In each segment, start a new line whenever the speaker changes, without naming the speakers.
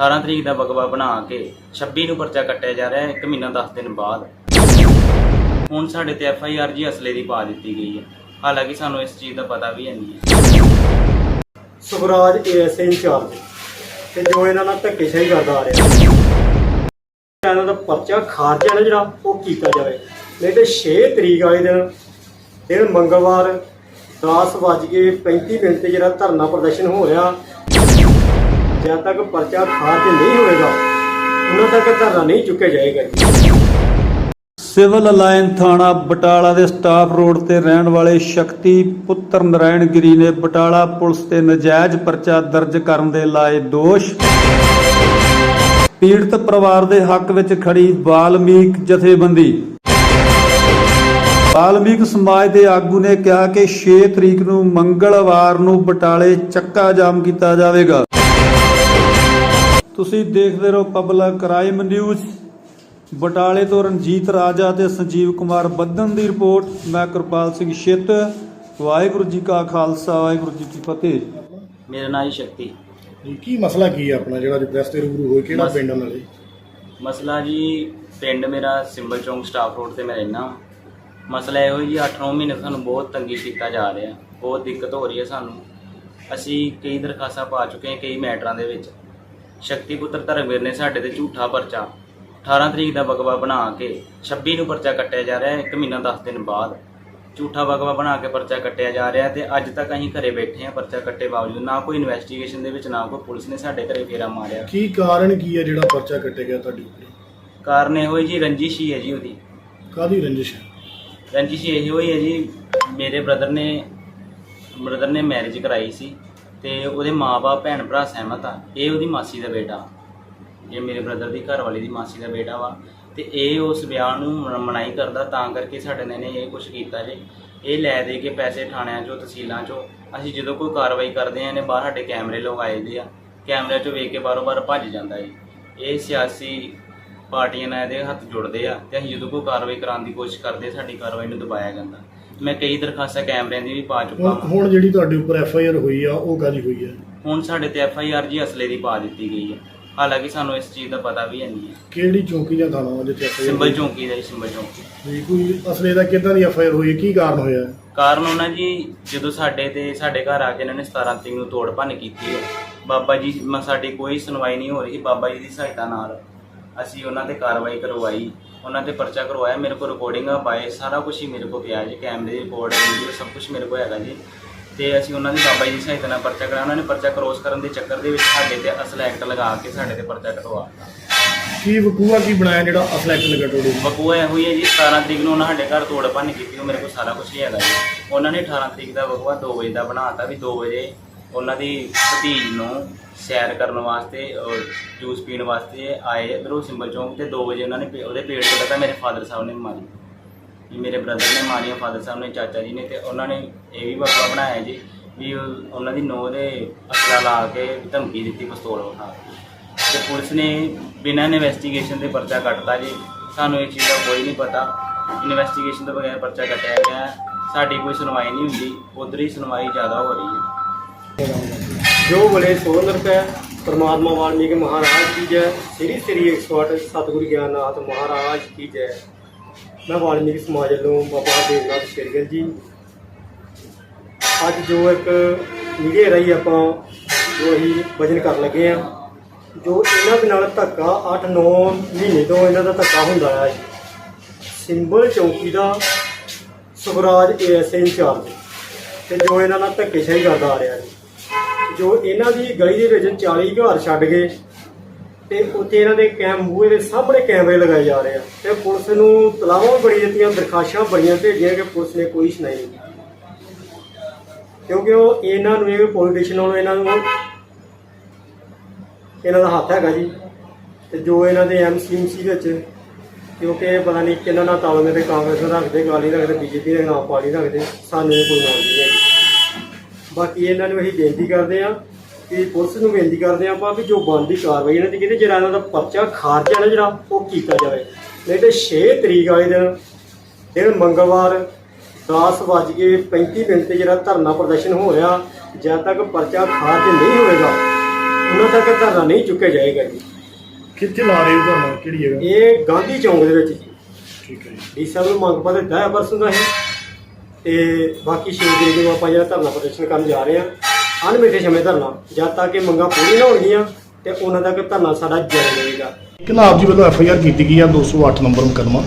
18 ਤਰੀਕ ਦਾ ਬਗਵਾ ਬਣਾ ਕੇ 26 ਨੂੰ ਪਰਚਾ ਕੱਟਿਆ ਜਾ ਰਿਹਾ ਹੈ 1 ਮਹੀਨਾ 10 ਦਿਨ ਬਾਅਦ। ਹੁਣ ਸਾਡੇ ਤੇ ਐਫ ਆਈ ਆਰ ਜੀ ਅਸਲੇ ਦੀ ਪਾ ਦਿੱਤੀ ਗਈ ਹੈ। ਹਾਲਾਂਕਿ ਸਾਨੂੰ ਇਸ ਚੀਜ਼ ਦਾ ਪਤਾ ਵੀ ਹੈ ਨਹੀਂ ਹੈ।
ਸੁਖਰਾਜ ਏਐਸਏ ਇੰਚਾਰਜ, ਤੇ ਜੋ ਇਹਨਾਂ ਨਾਲ ਧੱਕੇਸ਼ਾਹੀ ਕਰਦਾ ਆ ਰਿਹਾ, ਇਹਨਾਂ ਦਾ ਪਰਚਾ ਖਾਰਜ ਹੈ ਨਾ ਜਿਹੜਾ, ਉਹ ਕੀਤਾ ਜਾਵੇ। ਨਹੀਂ ਤੇ 6 ਤਰੀਕ ਵਾਲੇ ਦਿਨ ਦਿਨ ਮੰਗਲਵਾਰ 10:35 ਮਿੰਟ ਤੇ ਜਿਹੜਾ ਧਰਨਾ ਪ੍ਰਦਰਸ਼ਨ ਹੋ ਰਿਹਾ ਜਦ ਤੱਕ ਪਰਚਾ ਖਾਰਜ ਨਹੀਂ ਹੋਏਗਾ, ਉਹਨਾਂ ਤੱਕ ਧਰਨਾ ਨਹੀਂ ਚੁੱਕਿਆ ਜਾਏਗਾ
ਸਿਵਲ ਲਾਈਨ ਥਾਣਾ ਬਟਾਲਾ ਦੇ ਸਟਾਫ ਰੋਡ ਤੇ ਰਹਿਣ ਵਾਲੇ ਸ਼ਕਤੀ ਪੁੱਤਰ ਨਰਾਇਣ ਗਿਰੀ ਨੇ ਬਟਾਲਾ ਪੁਲਿਸ ਤੇ ਨਜਾਇਜ਼ ਪਰਚਾ ਦਰਜ ਕਰਨ ਦੇ ਲਾਏ ਦੋਸ਼। ਪੀੜਤ ਪਰਿਵਾਰ ਦੇ ਹੱਕ ਵਿੱਚ ਖੜੀ ਬਾਲਮੀਕ ਜਥੇਬੰਦੀ। ਬਾਲਮੀਕ ਸਮਾਜ ਦੇ ਆਗੂ ਨੇ ਕਿਹਾ ਕਿ 6 ਤਰੀਕ ਨੂੰ ਮੰਗਲਵਾਰ ਨੂੰ ਬਟਾਲੇ ਚੱਕਾ ਜਾਮ ਕੀਤਾ ਜਾਵੇਗਾ। ਤੁਸੀਂ ਦੇਖਦੇ ਰਹੋ ਪਬਲਿਕ ਕ੍ਰਾਈਮ ਨਿਊਜ਼। ਬਟਾਲੇ ਤੋਂ ਰਣਜੀਤ ਰਾਜਾ ਤੇ ਸੰਜੀਵ ਕੁਮਾਰ ਬੱਦਨ ਦੀ ਰਿਪੋਰਟ। ਮੈਂ ਕਿਰਪਾਲ ਸਿੰਘ ਛਿੱਤ। ਵਾਹਿਗੁਰੂ ਜੀ ਕਾ ਖਾਲਸਾ ਵਾਹਿਗੁਰੂ ਜੀ ਕੀ ਫਤਿਹ।
ਮੇਰਾ ਨਾਂ ਜੀ ਸ਼ਕਤੀ।
ਜੀ ਕੀ ਮਸਲਾ ਕੀ ਹੈ ਆਪਣਾ ਜਿਹੜਾ ਅੱਜ ਪ੍ਰੈਸ ਤੇ ਰੂਬਰੂ ਹੋਏ ਕਿਹੜਾ ਪਿੰਡ ਉਹਨਾਂ ਦੇ
ਮਸਲਾ ਜੀ ਪਿੰਡ ਮੇਰਾ ਸਿੰਬਲ ਚੌਂਕ ਸਟਾਫ ਰੋਡ ਤੇ ਮੈਂ ਰਹਿਣਾ ਮਸਲਾ ਇਹੋ ਜੀ 8-9 ਮਹੀਨੇ ਸਾਨੂੰ ਬਹੁਤ ਤੰਗੀ ਕੀਤਾ ਜਾ ਰਿਹਾ। ਬਹੁਤ ਦਿੱਕਤ ਹੋ ਰਹੀ ਹੈ ਸਾਨੂੰ। ਅਸੀਂ ਕਈ ਦਰਖਾਸਤਾਂ ਪਾ ਚੁੱਕੇ ਹਾਂ ਕਈ ਮੈਟਰਾਂ ਦੇ ਵਿੱਚ। ਸ਼ਕਤੀ ਪੁੱਤਰ ਧਰਮਵੀਰ ਨੇ ਸਾਡੇ ਤੇ ਝੂਠਾ ਪਰਚਾ 18 ਤਰੀਕ ਦਾ ਬਗਵਾ ਬਣਾ ਕੇ 26 ਨੂੰ ਪਰਚਾ ਕੱਟਿਆ ਜਾ ਰਿਹਾ ਹੈ 1 ਮਹੀਨਾ 10 ਦਿਨ ਬਾਅਦ। ਝੂਠਾ ਬਗਵਾ ਬਣਾ ਕੇ ਪਰਚਾ ਕੱਟਿਆ ਜਾ ਰਿਹਾ ਤੇ ਅੱਜ ਤੱਕ ਅਸੀਂ ਘਰੇ ਬੈਠੇ ਹਾਂ ਪਰਚਾ ਕੱਟੇ ਬਾਵਜੂਦ ਨਾ ਕੋਈ ਇਨਵੈਸਟੀਗੇਸ਼ਨ ਦੇ ਵਿੱਚ ਨਾ ਕੋਈ ਪੁਲਿਸ ਨੇ ਸਾਡੇ ਘਰੇ ਫੇਰਾ ਮਾਰਿਆ।
ਕੀ ਕਾਰਨ ਕੀ ਹੈ ਜਿਹੜਾ ਪਰਚਾ ਕੱਟਿਆ ਗਿਆ ਤੁਹਾਡੀ ਉੱਪਰ?
ਕਾਰਨ ਇਹੋ ਹੀ ਜੀ ਰੰਜਿਸ਼ ਹੀ ਹੈ ਜੀ ਉਹਦੀ।
ਕਾਦੀ ਰੰਜਿਸ਼ ਹੈ?
ਰੰਜਿਸ਼ ਇਹੋ ਹੀ ਹੈ ਜੀ ਮੇਰੇ ਬ੍ਰਦਰ ਨੇ ਬ੍ਰਦਰ ਨੇ ਮੈਰਿਜ ਕਰਾਈ ਸੀ। ਤੇ ਉਹਦੇ ਮਾਪੇ ਭੈਣ ਭਰਾ ਸਹਿਮਤ ਆ। ਇਹ ਉਹਦੀ ਮਾਸੀ ਦਾ ਬੇਟਾ। ਇਹ ਮੇਰੇ ਬ੍ਰਦਰ ਦੀ ਘਰ ਵਾਲੀ ਦੀ ਮਾਸੀ ਦਾ ਬੇਟਾ ਵਾ। ਤੇ ਇਹ ਉਸ ਵਿਆਹ ਨੂੰ ਮਨ- ਮਨਾਈ ਕਰਦਾ ਤਾਂ ਕਰਕੇ ਸਾਡੇ ਨੇ ਇਹ ਕੁਝ ਕੀਤਾ ਜੇ। ਇਹ ਲੈ ਦੇ ਕੇ ਪੈਸੇ ਥਾਣਿਆਂ ਚੋਂ, ਤਹਿਸੀਲਾਂ ਚੋਂ। ਅਸੀਂ ਜਦੋਂ ਕੋਈ ਕਾਰਵਾਈ ਕਰਦੇ ਆ ਇਹਨੇ ਬਾਹਰ ਸਾਡੇ ਕੈਮਰੇ ਲਗਾਏ ਦੇ ਆ। ਕੈਮਰੇ ਚੋਂ ਵੇਖ ਕੇ ਬਾਰੋ ਬਾਰ ਭੱਜ ਜਾਂਦਾ ਜੀ ਇਹ ਸਿਆਸੀ ਪਾਰਟੀਆਂ ਨਾਲ ਇਹਦੇ ਹੱਥ ਜੁੜਦੇ ਆ। ਤੇ ਅਸੀਂ ਜਦੋਂ ਕੋਈ ਕਾਰਵਾਈ ਕਰਾਉਣ ਦੀ ਕੋਸ਼ਿਸ਼ ਕਰਦੇ, ਸਾਡੀ ਕਾਰਵਾਈ ਨੂੰ ਦਬਾਇਆ ਜਾਂਦਾ। ਮੈਂ ਕਈ ਦਰਖਾਸਤਾਂ ਕੈਮਰਿਆਂ ਦੀ ਵੀ ਪਾ ਚੁੱਕਾ
ਹੁਣ
ਹਾਂ
ਹੁਣ ਜਿਹੜੀ ਤੁਹਾਡੇ ਉੱਪਰ ਐਫ ਆਈ ਆਰ ਹੋਈ ਆ ਉਹ ਕਾਦੀ ਹੋਈ ਹੈ
ਹੁਣ ਸਾਡੇ ਤੇ ਐਫ ਆਈ ਆਰ ਜੀ ਅਸਲੇ ਦੀ ਪਾ ਦਿੱਤੀ ਗਈ ਹੈ ਹਾਲਾਂਕਿ ਸਾਨੂੰ ਇਸ ਚੀਜ਼ ਦਾ ਪਤਾ ਵੀ ਹੈ ਨਹੀਂ ਹੈ।
ਕਿਹੜੀ ਚੌਂਕੀ ਜਾਂ ਥਾਣਾ ਉਹਦੇ ਚ ਐਫ ਆਈ
ਸਿੰਬਲ
ਆਰ
ਚੌਂਕੀ ਦਾ ਜੀ ਸਿੰਬਲ ਚੌਂਕੀ।
ਜੀ ਕੋਈ ਅਸਲੇ ਦਾ ਕਿੱਦਾਂ ਦੀ ਐਫ ਆਈ ਆਰ ਹੋਈ ਹੈ ਕੀ ਕਾਰਨ ਹੋਇਆ? ਹੈ?
ਕਾਰਨ ਉਹਨਾਂ ਜੀ ਜਦੋਂ ਸਾਡੇ ਤੇ ਸਾਡੇ ਘਰ ਆ ਕੇ ਇਹਨਾਂ ਨੇ 17 ਤਰੀਕ ਨੂੰ ਤੋੜ ਭੰਨ ਕੀਤੀ ਹੈ ਬਾਬਾ ਜੀ ਮ- ਸਾਡੀ ਕੋਈ ਸੁਣਵਾਈ ਨਹੀਂ ਹੋ ਰਹੀ ਬਾਬਾ ਜੀ ਦੀ ਸਹਾਇਤਾ ਨਾਲ ਅਸੀਂ ਉਹਨਾਂ ਤੇ ਕਾਰਵਾਈ ਕਰਵਾਈ। ਉਹਨਾਂ ਤੇ ਪਰਚਾ ਕਰਵਾਇਆ ਮੇਰੇ ਕੋਲ ਰਿਕਾਰਡਿੰਗਾਂ ਪਾਏ ਸਾਰਾ ਕੁਝ ਹੀ ਮੇਰੇ ਕੋਲ ਪਿਆ ਜੀ ਕੈਮਰੇ ਦੀ ਰਿਕਾਰਡ ਵੀਡੀਓ ਸਭ ਕੁਝ ਮੇਰੇ ਕੋਲ ਹੈਗਾ ਜੀ। ਤੇ ਅਸੀਂ ਉਹਨਾਂ ਦੀ ਬਾਬਾ ਜੀ ਦੀ ਸਹਾਇਤਾ ਨਾਲ ਪਰਚਾ ਕਰਾਇਆ ਉਹਨਾਂ ਨੇ ਪਰਚਾ ਕ੍ਰੋਸ ਕਰਨ ਦੇ ਚੱਕਰ ਦੇ ਵਿੱਚ ਸਾਡੇ ਤੇ ਅਸਲ ਐਕਟ ਲਗਾ ਕੇ ਸਾਡੇ ਤੇ ਪਰਚਾ ਕਟਵਾਤਾ
ਕੀ ਵਕੂਆ ਕੀ ਬਣਾਇਆ ਜਿਹੜਾ ਅਸਲ ਐਕਟ ਲਗਾ ਉੱਪਰ?
ਬਕੂਆ ਇਹੋ ਹੀ ਹੈ ਜੀ 17 ਤਰੀਕ ਨੂੰ ਉਹਨਾਂ ਸਾਡੇ ਘਰ ਤੋੜ ਭੰਨ ਕੀਤੀ ਉਹ ਮੇਰੇ ਕੋਲ ਸਾਰਾ ਕੁਝ ਹੀ ਹੈਗਾ ਜੀ। ਉਹਨਾਂ ਨੇ 18 ਤਰੀਕ ਦਾ ਬਕੂਆ 2 ਵਜੇ ਦਾ ਬਣਾਤਾ ਵੀ 2 ਵਜੇ ਉਹਨਾਂ ਦੀ ਭਤੀਜ ਨੂੰ ਸੈਰ ਕਰਨ ਵਾਸਤੇ ਜੂਸ ਪੀਣ ਵਾਸਤੇ ਆਏ। ਇੱਧਰੋਂ ਸਿੰਬਲ ਚੌਂਕ ਤੇ 2 ਵਜੇ ਉਹਨਾਂ ਨੇ ਪੇ- ਉਹਦੇ ਪੇਟ ਤੇ ਲੱਗਾ ਮੇਰੇ ਫਾਦਰ ਸਾਹਿਬ ਨੇ ਮਾਰੀ। ਵੀ ਮੇਰੇ ਬ੍ਰਦਰ ਨੇ ਮਾਰੀਆਂ ਫਾਦਰ ਸਾਹਿਬ ਨੇ, ਚਾਚਾ ਜੀ ਨੇ ਤੇ ਉਹਨਾਂ ਨੇ ਇਹ ਵੀ ਬਕੂਆ ਬਣਾਇਆ ਜੀ ਵੀ ਉਹ- ਉਹਨਾਂ ਦੀ ਨੋਹ ਦੇ ਅਸਲਾ ਲਾ ਕੇ ਧਮਕੀ ਦਿੱਤੀ, ਪਿਸਤੌਲ ਵਿਖਾ ਕੇ। ਤੇ ਪੁਲਿਸ ਨੇ ਬਿਨਾਂ ਇਨਵੈਸਟੀਗੇਸ਼ਨ ਦੇ ਪਰਚਾ ਕੱਟਤਾ ਜੀ। ਸਾਨੂੰ ਇਹ ਚੀਜ਼ ਦਾ ਕੋਈ ਨਹੀਂ ਪਤਾ। ਇਨਵੈਸਟੀਗੇਸ਼ਨ ਤੋਂ ਬਗੈਰ ਪਰਚਾ ਕੱਟਿਆ ਗਿਆ। ਹੈ। ਸਾਡੀ ਕੋਈ ਸੁਣਵਾਈ ਨਹੀਂ ਹੁੰਦੀ। ਉਧਰ ਹੀ ਸੁਣਵਾਈ ਜ਼ਿਆਦਾ ਹੋ ਰਹੀ ਹੈ।
ਜੋ ਬਲੇ ਸੋ ਨਰਪੈ ਪਰਮਾਤਮਾ ਵਾਲਮੀਕ ਮਹਾਰਾਜ ਕੀ ਜੈ, ਸ੍ਰੀ ਸ੍ਰੀ 108 ਸਤਿਗੁਰੂ ਗਿਆਨਨਾਥ ਮਹਾਰਾਜ ਕੀ ਜੈ। ਮੈਂ ਵਾਲਮੀਕ ਸਮਾਜ ਵੱਲੋਂ ਬਾਬਾ ਦੇਵਨਾਥ ਸ਼ੇਰਗਿੱਲ ਜੀ। ਅੱਜ ਜੋ ਇੱਕ ਮੀਡੀਆ ਰਾਹੀਂ ਆਪਾਂ ਜੋ ਹੀ ਵਜਨ ਕਰਨ ਲੱਗੇ ਆ ਜੋ ਇਹਨਾਂ ਦੇ ਨਾਲ ਧੱਕਾ 8-9 ਮਹੀਨੇ ਤੋਂ ਇਹਨਾਂ ਦਾ ਧੱਕਾ ਹੁੰਦਾ ਆ ਸਿੰਬਲ ਚੌਕੀ ਦਾ ਸੁਖਰਾਜ ਏਐਸਏ ਇੰਚਾਰਜ। ਤੇ ਜੋ ਇਹਨਾਂ ਨਾਲ ਧੱਕੇਸ਼ਾਹੀ ਕਰਦਾ ਆ ਰਿਹਾ ਜੀ। ਜੋ ਇਹਨਾਂ ਦੀ ਗਲੀ ਦੇ ਵਿੱਚ 40 ਘਰ ਛੱਡ ਗਏ ਤੇ ਉੱਥੇ ਇਹਨਾਂ ਦੇ ਕੈਮ ਬੂਹੇ ਦੇ ਸਾਹਮਣੇ ਕੈਮਰੇ ਲਗਾਏ ਜਾ ਰਹੇ ਆ ਤੇ ਪੁਲਿਸ ਨੂੰ ਤਲਾਵਾਂ ਵੀ ਬੜੀ ਦਿੱਤੀਆਂ, ਦਰਖਾਸ਼ਾਂ ਬੜੀਆਂ ਭੇਜੀਆਂ ਕਿ ਪੁਲਿਸ ਨੇ ਕੋਈ ਸੁਣਾਈ ਨਹੀਂ। ਕਿਉਂਕਿ ਉਹ ਇਹਨਾਂ ਨੂੰ, ਇਹ ਪੋਲੀਟੀਸ਼ੀਅਨ ਨਾਲੋਂ ਇਹਨਾਂ ਨੂੰ ਇਹਨਾਂ ਦਾ ਹੱਥ ਹੈਗਾ ਜੀ ਤੇ ਜੋ ਇਹਨਾਂ ਦੇ ਐਮਸੀਐਮਸੀ ਵਿੱਚ, ਕਿਉਂਕਿ ਪਤਾ ਨਹੀਂ ਕਿਹਨਾਂ ਨਾਲ ਤਾਲਮੇਲ ਦੇ ਕਾਂਗਰਸ ਨਾਲ ਰੱਖਦੇ ਗਾਲੀ ਰੱਖਦੇ, ਬੀਜੇਪੀ ਦੇ ਨਾਮ ਪਾਲੀ ਰੱਖਦੇ, ਸਾਨੂੰ ਇਹ ਕੋਈ ਨਾਮ ਨਹੀਂ। ਬਾਕੀ ਇਹਨਾਂ ਨੂੰ ਅਸੀਂ ਬੇਨਤੀ ਕਰਦੇ ਆ ਕਿ ਪੁਲਿਸ ਨੂੰ ਬੇਨਤੀ ਕਰਦੇ ਆ ਆਪਾਂ ਵੀ ਜੋ ਬਣਦੀ ਕਾਰਵਾਈ ਇਹਨਾਂ ਦੀ ਕਿਤੇ ਜਿਹੜਾ ਇਹਨਾਂ ਦਾ ਪਰਚਾ ਖਾਰਜ ਹੈ ਨਾ ਜਿਹੜਾ ਉਹ ਕੀਤਾ ਜਾਵੇ। ਨਹੀਂ ਤੇ 6 ਤਰੀਕ ਵਾਲੇ ਦਿਨ ਦਿਨ ਮੰਗਲਵਾਰ 10:35 ਮਿੰਟ ਤੇ ਜਿਹੜਾ ਧਰਨਾ ਪ੍ਰਦਰਸ਼ਨ ਹੋ ਰਿਹਾ ਜਦ ਤੱਕ ਪਰਚਾ ਖਾਰਜ ਨਹੀਂ ਹੋਏਗਾ ਉਹਨਾਂ ਤੱਕ ਧਰਨਾ ਨਹੀਂ ਚੁੱਕਿਆ ਜਾਏਗਾ ਜੀ।
ਕਿੱਥੇ ਲਾ ਰਹੇ ਹੋ ਤੁਹਾਨੂੰ ਕਿਹੜੀ ਜਗ੍ਹਾ?
ਇਹ ਗਾਂਧੀ ਚੌਂਕ ਦੇ ਵਿੱਚ ਜੀ।
ਠੀਕ ਹੈ ਜੀ।
ਡੀ ਸਾਹਿਬ ਨੂੰ ਮੰਗ ਪੱਤਰ ਦਿੱਤਾ ਹੈ ਪਰਸੋਂ ਦਾ ਹੀ। ਤੇ ਬਾਕੀ ਛੇ ਤਰੀਕ ਨੂੰ ਆਪਾਂ ਜਿਹੜਾ ਧਰਨਾ ਪ੍ਰਦਰਸ਼ਨ ਕਰਨ ਜਾ ਰਹੇ ਹਾਂ ਅਣਮਿੱਥੇ ਸਮੇਂ ਧਰਨਾ ਜਦ ਤੱਕ ਇਹ ਮੰਗਾਂ ਪੂਰੀਆਂ ਨਾ ਹੋਣਗੀਆਂ ਤੇ ਉਹਨਾਂ ਤੱਕ ਧਰਨਾ ਸਾਡਾ ਜਾਰੀ ਰਹੇਗਾ।
ਆਪ ਜੀ ਵੱਲੋਂ ਐਫ ਆਈ ਆਰ ਕੀਤੀ ਗਈ ਆ 208 ਨੰਬਰ ਮੁਕੱਦਮਾ।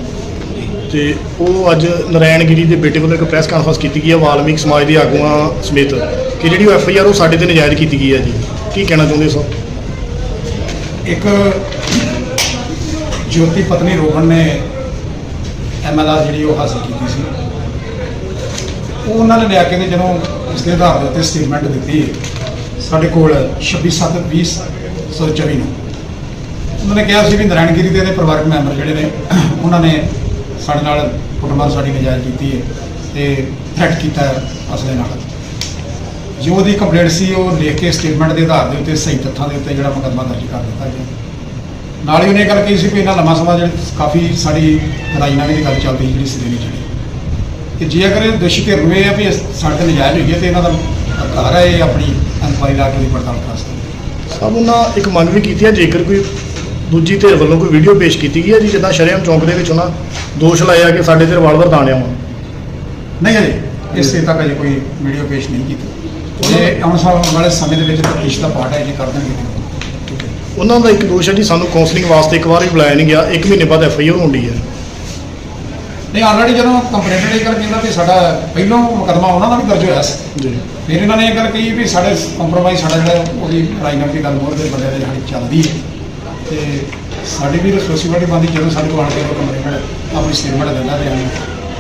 ਤੇ ਉਹ ਅੱਜ ਨਰਾਇਣਗਿਰੀ ਦੇ ਬੇਟੇ ਵੱਲੋਂ ਇੱਕ ਪ੍ਰੈਸ ਕਾਨਫਰੰਸ ਕੀਤੀ ਗਈ ਹੈ ਵਾਲਮੀਕ ਸਮਾਜ ਦੇ ਆਗੂਆਂ ਸਮੇਤ ਕਿ ਜਿਹੜੀ ਉਹ ਐਫ ਆਈ ਆਰ ਉਹ ਸਾਡੇ ਤੇ ਨਜਾਇਜ਼ ਕੀਤੀ ਗਈ ਹੈ ਜੀ। ਕੀ ਕਹਿਣਾ ਚਾਹੁੰਦੇ ਸੋ
ਇੱਕ ਜੋਤੀ ਪਤਨੀ ਰੋਹਨ ਨੇ ਐਮਐਲਆਰ ਜਿਹੜੀ ਉਹ ਹਾਸਲ ਕੀਤੀ ਸੀ। ਉਹ ਉਹਨਾਂ ਨੇ ਲਿਆ ਕੇ ਤੇ ਜਦੋਂ ਇਸ ਦੇ ਆਧਾਰ ਦੇ ਉੱਤੇ ਸਟੇਟਮੈਂਟ ਦਿੱਤੀ, ਸਾਡੇ ਕੋਲ 26/7/2024 ਨੂੰ। ਉਹਨਾਂ ਨੇ ਕਿਹਾ ਸੀ ਵੀ ਨਾਰਾਇਣਗਿਰੀ ਦੇ ਇਹਦੇ ਪਰਿਵਾਰਕ ਮੈਂਬਰ ਜਿਹੜੇ ਨੇ, ਉਹਨਾਂ ਨੇ ਸਾਡੇ ਨਾਲ ਕੁੱਟਮਾਰ ਸਾਡੀ ਨਜਾਇਜ਼ ਕੀਤੀ ਹੈ ਤੇ ਥ੍ਰੈਟ ਕੀਤਾ ਹੈ ਅਸਲੇ ਨਾਲ। ਜੋ ਉਹਦੀ ਕੰਪਲੇਂਟ ਸੀ, ਉਹ ਲਿਖ ਕੇ ਸਟੇਟਮੈਂਟ ਦੇ ਆਧਾਰ ਦੇ ਉੱਤੇ ਸਹੀ ਤੱਥਾਂ ਦੇ ਉੱਤੇ ਜਿਹੜਾ ਮੁਕੱਦਮਾ ਦਰਜ ਕਰ ਦਿੱਤਾ ਗਿਆ। ਨਾਲ ਹੀ ਉਹਨੇ ਗੱਲ ਕਹੀ ਸੀ ਵੀ ਇਹਨਾਂ ਲੰਮਾ ਸਮਾਂ ਜਿਹੜੀ ਕਾਫੀ ਸਾਡੀ ਲੜਾਈ ਰਾਜਨਾਮੇ ਦੀ ਗੱਲ ਚੱਲਦੀ ਜਿਹੜੀ ਸਿਰੇ ਨਹੀਂ ਚੜੀ ਕਿ ਜੇ ਅਗਰ ਇਹ ਦੋਸ਼ੀ ਤੇ ਰੁਏ ਆ ਵੀ ਸਾਡੇ ਤੇ ਨਜਾਇਜ਼ ਹੋਈ ਹੈ ਤੇ ਇਹਨਾਂ ਦਾ ਅਧਿਕਾਰ ਹੈ ਇਹ ਆਪਣੀ ਇਨਕੁਆਇਰੀ ਲਾ ਕੇ ਉਹਦੀ ਪੜਤਾਲ ਕਰ ਸਕਦੇ
ਸਭ ਉਹਨਾਂ ਇੱਕ ਮੰਗ ਵੀ ਕੀਤੀ ਹੈ ਜੇਕਰ ਕੋਈ ਦੂਜੀ ਧਿਰ ਵੱਲੋਂ ਕੋਈ ਵੀਡੀਓ ਪੇਸ਼ ਕੀਤੀ ਗਈ ਹੈ ਜੀ ਜਿੱਦਾਂ ਸ਼ਰੇਆਮ ਚੌਂਕ ਦੇ ਵਿੱਚ ਉਹਨਾਂ ਦੋਸ਼ ਲਾਇਆ ਕਿ ਸਾਡੇ ਤੇ ਰਿਵਾਲਵਰ ਦਾਣਿਆ ਵਾ
ਨਹੀਂ ਹਜੇ ਇਸੇ ਤੱਕ ਅਜੇ ਕੋਈ ਵੀਡੀਓ ਪੇਸ਼ ਨਹੀਂ ਕੀਤੀ। ਜੇ ਆਉਣ ਵਾਲੇ ਸਮੇਂ ਦੇ ਵਿੱਚ ਤਫਤੀਸ਼ ਦਾ ਪਾਰਟ ਹੈ ਜੇ ਕਰ ਦੇਣਗੇ।
ਉਹਨਾਂ ਦਾ ਇੱਕ ਦੋਸ਼ ਹੈ ਜੀ ਸਾਨੂੰ ਕਾਉਂਸਲਿੰਗ ਵਾਸਤੇ ਇੱਕ ਵਾਰ ਵੀ ਬੁਲਾਇਆ ਨਹੀਂ ਗਿਆ ਇੱਕ ਮਹੀਨੇ ਬਾਅਦ ਐਫ ਆਈ ਆਰ ਹੁੰਦੀ ਹੈ।
ਨਹੀਂ ਆਲਰੇਡੀ ਜਦੋਂ ਕੰਪਲੇਂਟ ਇਹ ਗੱਲ ਕਹਿੰਦਾ ਵੀ ਸਾਡਾ ਪਹਿਲੋਂ ਮੁਕੱਦਮਾ ਉਹਨਾਂ ਦਾ ਵੀ ਦਰਜ ਹੋਇਆ ਸੀ।
ਜੀ।
ਫਿਰ ਇਹਨਾਂ ਨੇ ਇਹ ਗੱਲ ਕਹੀ ਵੀ ਸਾਡੇ ਕੰਪਰੋਮਾਈਜ਼ ਸਾਡਾ ਜਿਹੜਾ ਉਹਦੀ ਰਾਜਨਾਮੀ ਦੀ ਗੱਲ ਮੋਹਰ ਦੇ ਬੰਦੇ ਦੇ ਜਿਹੜੀ ਚੱਲਦੀ ਹੈ। ਤੇ ਸਾਡੀ ਵੀ ਰਿਸਪੌਂਸਿਬਿਲਟੀ ਬਣਦੀ ਜਦੋਂ ਸਾਡੇ ਕੋਲ ਆਣ ਕੇ ਕੰਪਲੇਂਟ ਆਪਣੀ ਸਟੇਟਮੈਂਟ ਦਿੰਦਾ ਤੇ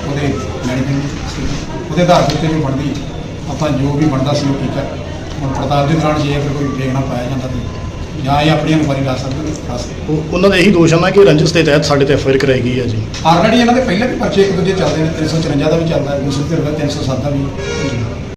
ਉਹਦੇ ਮੈਨੇਜਮੈਂਟ ਉਹਦੇ ਆਧਾਰ ਦੇ ਉੱਤੇ ਵੀ ਬਣਦੀ ਆਪਾਂ ਜੋ ਵੀ ਬਣਦਾ ਸੀ ਉਹ ਕੀਤਾ। ਹੁਣ ਪੜਤਾਲ ਦੇ ਦੌਰਾਨ ਜੇ ਕੋਈ ਵੇਖ ਨਾ ਪਾਇਆ ਜਾਂਦਾ ਤੇ ਜਾਂ ਇਹ ਆਪਣੀ ਇਨਕੁਆਇਰੀ ਸਕਦੇ ਨੇ ਕਰ ਸਕਦੇ
ਉਹ- ਉਹਨਾਂ ਦਾ ਇਹੀ ਦੋਸ਼ ਨਾ ਕਿ ਰੰਜਿਸ਼ ਦੇ ਤਹਿਤ ਸਾਡੇ ਤੇ ਐਫ ਆਈ ਆਰ ਕਰਾਈ ਗਈ ਹੈ ਜੀ।
ਆਲਰੇਡੀ ਇਹਨਾਂ ਦੇ ਪਹਿਲੇ ਵੀ ਪਰਚੇ ਇੱਕ ਦੂਜੇ ਚੱਲਦੇ ਨੇ 354 ਦਾ ਵੀ ਚੱਲਦਾ ਹੈ 203 ਦਾ 307 ਦਾ ਵੀ।